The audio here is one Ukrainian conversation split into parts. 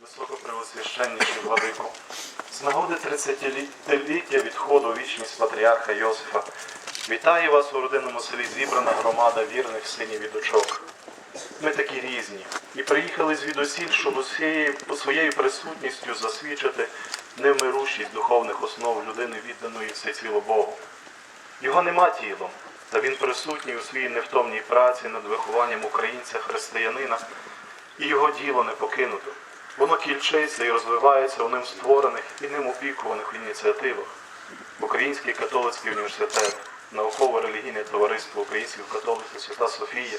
Високопреосвященніший владико, з нагоди 30-ліття відходу вічність патріарха Йосифа, вітаю вас у родинному селі зібрана громада вірних синів і дочок. Ми такі різні і приїхали звідусіль, щоб усією своєю присутністю засвідчити невмирущість духовних основ людини, відданої всеціло Богу. Його нема тілом, та він присутній у своїй невтомній праці над вихованням українця-християнина, і його діло не покинуто. Воно кільчиться і розвивається у ним створених і ним опікуваних ініціативах. Український католицький університет, науково-релігійне товариство українських католиків Свята Софія,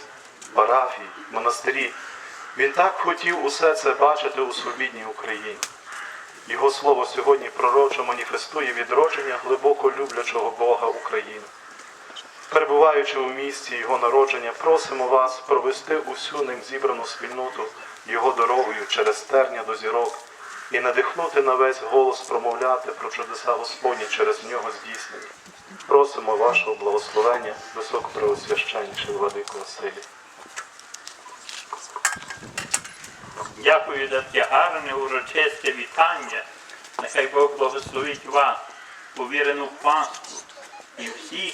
парафії, монастирі. Він так хотів усе це бачити у свобідній Україні. Його слово сьогодні пророчо маніфестує відродження глибоко люблячого Бога України. Перебуваючи у місці Його народження, просимо вас провести усю ним зібрану спільноту Його дорогою через терня до зірок і надихнути на весь голос промовляти про чудеса Господні через нього здійснені. Просимо вашого благословення, високопреосвященніший владико Василій. Дякую за це гарне урочисте вітання. Нехай Бог благословить вас, повірену пасту і всіх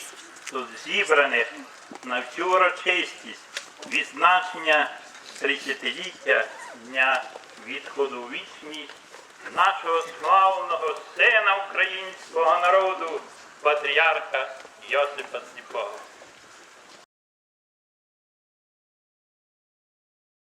тут зібраних на всю урочистість відзначення 30-ліття Дня відходу в вічність нашого славного сина українського народу, патріарха Йосипа Сліпого.